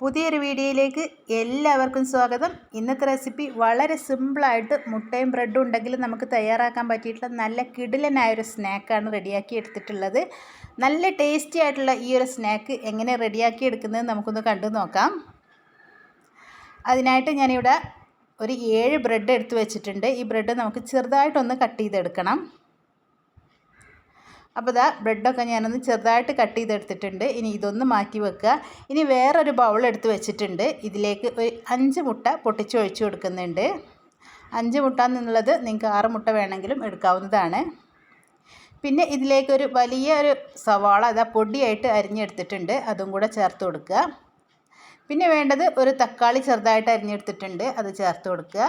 പുതിയൊരു വീഡിയോയിലേക്ക് എല്ലാവർക്കും സ്വാഗതം. ഇന്നത്തെ റെസിപ്പി വളരെ സിമ്പിളായിട്ട് മുട്ടയും ബ്രെഡും ഉണ്ടെങ്കിൽ നമുക്ക് തയ്യാറാക്കാൻ പറ്റിയിട്ടുള്ള നല്ല കിടിലനായൊരു സ്നാക്കാണ് റെഡിയാക്കി എടുത്തിട്ടുള്ളത്. നല്ല ടേസ്റ്റി ആയിട്ടുള്ള ഈ ഒരു സ്നാക്ക് എങ്ങനെ റെഡിയാക്കി എടുക്കുന്നത് നമുക്കൊന്ന് കണ്ടു നോക്കാം. അതിനായിട്ട് ഞാനിവിടെ ഒരു ഏഴ് ബ്രെഡ് എടുത്തു വെച്ചിട്ടുണ്ട്. ഈ ബ്രെഡ് നമുക്ക് ചെറുതായിട്ടൊന്ന് കട്ട് ചെയ്തെടുക്കണം. അപ്പോൾ ഇതാ ബ്രെഡൊക്കെ ഞാനൊന്ന് ചെറുതായിട്ട് കട്ട് ചെയ്തെടുത്തിട്ടുണ്ട്. ഇനി ഇതൊന്ന് മാറ്റി വെക്കുക. ഇനി വേറൊരു ബൗൾ എടുത്ത് വെച്ചിട്ടുണ്ട്. ഇതിലേക്ക് ഒരു അഞ്ച് മുട്ട പൊട്ടിച്ചൊഴിച്ച് കൊടുക്കുന്നുണ്ട്. അഞ്ച് മുട്ട എന്നുള്ളത് നിങ്ങൾക്ക് ആറ് മുട്ട വേണമെങ്കിലും എടുക്കാവുന്നതാണ്. പിന്നെ ഇതിലേക്കൊരു വലിയ ഒരു സവാള അതാ പൊടിയായിട്ട് അരിഞ്ഞെടുത്തിട്ടുണ്ട്. അതും കൂടെ ചേർത്ത് കൊടുക്കുക. പിന്നെ വേണ്ടത് ഒരു തക്കാളി ചെറുതായിട്ട് അരിഞ്ഞെടുത്തിട്ടുണ്ട്. അത് ചേർത്ത് കൊടുക്കുക.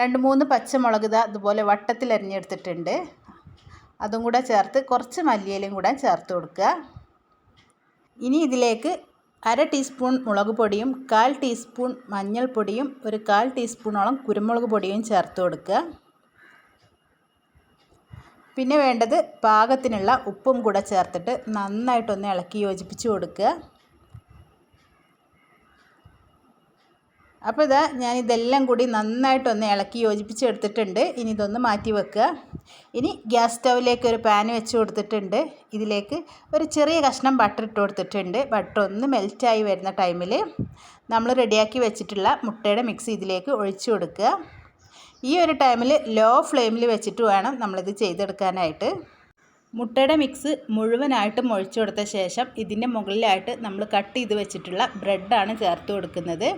രണ്ട് മൂന്ന് പച്ചമുളക് ഇതാ അതുപോലെ വട്ടത്തിൽ അരിഞ്ഞെടുത്തിട്ടുണ്ട്. അതും കൂടെ ചേർത്ത് കുറച്ച് മല്ലിയിലും കൂടെ ചേർത്ത് കൊടുക്കുക. ഇനി ഇതിലേക്ക് അര ടീസ്പൂൺ മുളക് പൊടിയും കാൽ ടീസ്പൂൺ മഞ്ഞൾപ്പൊടിയും ഒരു കാൽ ടീസ്പൂണോളം കുരുമുളക് പൊടിയും ചേർത്ത് കൊടുക്കുക. പിന്നെ വേണ്ടത് പാകത്തിനുള്ള ഉപ്പും കൂടെ ചേർത്തിട്ട് നന്നായിട്ടൊന്ന് ഇളക്കി യോജിപ്പിച്ച് കൊടുക്കുക. അപ്പോൾ ഇതാ ഞാൻ ഇതെല്ലാം കൂടി നന്നായിട്ടൊന്ന് ഇളക്കി യോജിപ്പിച്ച് എടുത്തിട്ടുണ്ട് ഇനി ഇതൊന്ന് മാറ്റി വെക്കുക. ഇനി ഗ്യാസ് സ്റ്റൗവിലേക്ക് ഒരു പാൻ വെച്ച് കൊടുത്തിട്ടുണ്ട്. ഇതിലേക്ക് ഒരു ചെറിയ കഷ്ണം ബട്ടർ ഇട്ട് കൊടുത്തിട്ടുണ്ട്. ബട്ടർ ഒന്ന് മെൽറ്റായി വരുന്ന ടൈമിൽ നമ്മൾ റെഡിയാക്കി വെച്ചിട്ടുള്ള മുട്ടയുടെ മിക്സ് ഇതിലേക്ക് ഒഴിച്ചു കൊടുക്കുക. ഈ ഒരു ടൈമിൽ ലോ ഫ്ലെയിമിൽ വെച്ചിട്ട് വേണം നമ്മളിത് ചെയ്തെടുക്കാനായിട്ട്. മുട്ടയുടെ മിക്സ് മുഴുവനായിട്ടും ഒഴിച്ചു കൊടുത്ത ശേഷം ഇതിന്റെ മുകളിലായിട്ട് നമ്മൾ കട്ട് ചെയ്ത് വെച്ചിട്ടുള്ള ബ്രെഡാണ് ചേർത്ത് കൊടുക്കുന്നത്.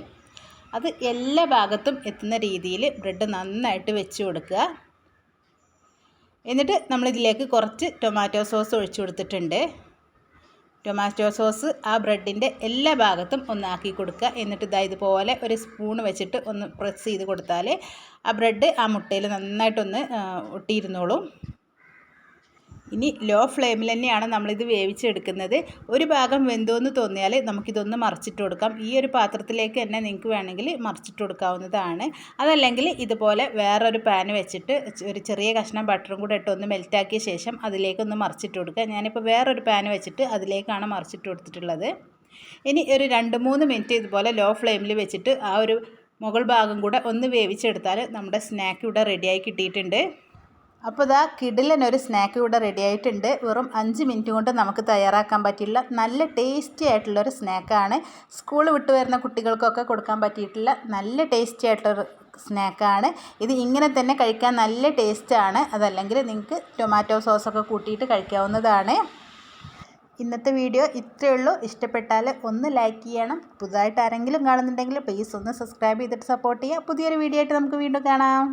അത് എല്ലാ ഭാഗത്തും എത്തുന്ന രീതിയിൽ ബ്രെഡ് നന്നായിട്ട് വെച്ച് കൊടുക്കുക. എന്നിട്ട് നമ്മളിതിലേക്ക് കുറച്ച് ടൊമാറ്റോ സോസ് ഒഴിച്ചു കൊടുത്തിട്ടുണ്ട്. ടൊമാറ്റോ സോസ് ആ ബ്രെഡിന്റെ എല്ലാ ഭാഗത്തും ഒന്നാക്കി കൊടുക്കുക. എന്നിട്ട് ഇതാ ഇതുപോലെ ഒരു സ്പൂൺ വെച്ചിട്ട് ഒന്ന് പ്രസ് ചെയ്ത് കൊടുത്താൽ ആ ബ്രെഡ് ആ മുട്ടയിൽ നന്നായിട്ടൊന്ന് ഒട്ടിയിരുന്നോളും. ഇനി ലോ ഫ്ലെയിമിൽ തന്നെയാണ് നമ്മളിത് വേവിച്ചെടുക്കുന്നത്. ഒരു ഭാഗം വെന്തോന്ന് തോന്നിയാൽ നമുക്കിതൊന്ന് മറിച്ചിട്ട് കൊടുക്കാം. ഈ ഒരു പാത്രത്തിലേക്ക് തന്നെ നിങ്ങൾക്ക് വേണമെങ്കിൽ മറിച്ചിട്ട് കൊടുക്കാവുന്നതാണ്. അതല്ലെങ്കിൽ ഇതുപോലെ വേറൊരു പാൻ വെച്ചിട്ട് ഒരു ചെറിയ കഷ്ണം ബട്ടറും കൂടെ ഇട്ട് ഒന്ന് മെൽറ്റാക്കിയ ശേഷം അതിലേക്കൊന്ന് മറിച്ചിട്ട് കൊടുക്കുക. ഞാനിപ്പോൾ വേറൊരു പാൻ വെച്ചിട്ട് അതിലേക്കാണ് മറിച്ചിട്ട് കൊടുത്തിട്ടുള്ളത്. ഇനി ഒരു രണ്ട് മൂന്ന് മിനിറ്റ് ഇതുപോലെ ലോ ഫ്ലെയിമിൽ വെച്ചിട്ട് ആ ഒരു മുകൾ ഭാഗം കൂടെ ഒന്ന് വേവിച്ചെടുത്താൽ നമ്മുടെ സ്നാക്ക് ഇവിടെ റെഡിയായി കിട്ടിയിട്ടുണ്ട്. അപ്പോൾ ഇതാ കിടിലൻ ഒരു സ്നാക്ക് ഇവിടെ റെഡി ആയിട്ടുണ്ട്. വെറും അഞ്ച് മിനിറ്റ് കൊണ്ട് നമുക്ക് തയ്യാറാക്കാൻ പറ്റിയുള്ള നല്ല ടേസ്റ്റി ആയിട്ടുള്ളൊരു സ്നാക്കാണ് സ്കൂൾ വിട്ട് വരുന്ന കുട്ടികൾക്കൊക്കെ കൊടുക്കാൻ പറ്റിയിട്ടുള്ള നല്ല ടേസ്റ്റി ആയിട്ടുള്ളൊരു സ്നാക്കാണ് ഇത് ഇങ്ങനെ തന്നെ കഴിക്കാൻ നല്ല ടേസ്റ്റാണ് അതല്ലെങ്കിൽ നിങ്ങൾക്ക് ടൊമാറ്റോ സോസൊക്കെ കൂട്ടിയിട്ട് കഴിക്കാവുന്നതാണ്. ഇന്നത്തെ വീഡിയോ ഇത്രയേ ഉള്ളൂ. ഇഷ്ടപ്പെട്ടാൽ ഒന്ന് ലൈക്ക് ചെയ്യണം. പുതുതായിട്ട് ആരെങ്കിലും കാണുന്നുണ്ടെങ്കിൽ പ്ലീസ് ഒന്ന് സബ്സ്ക്രൈബ് ചെയ്തിട്ട് സപ്പോർട്ട് ചെയ്യുക. പുതിയൊരു വീഡിയോ ആയിട്ട് നമുക്ക് വീണ്ടും കാണാം.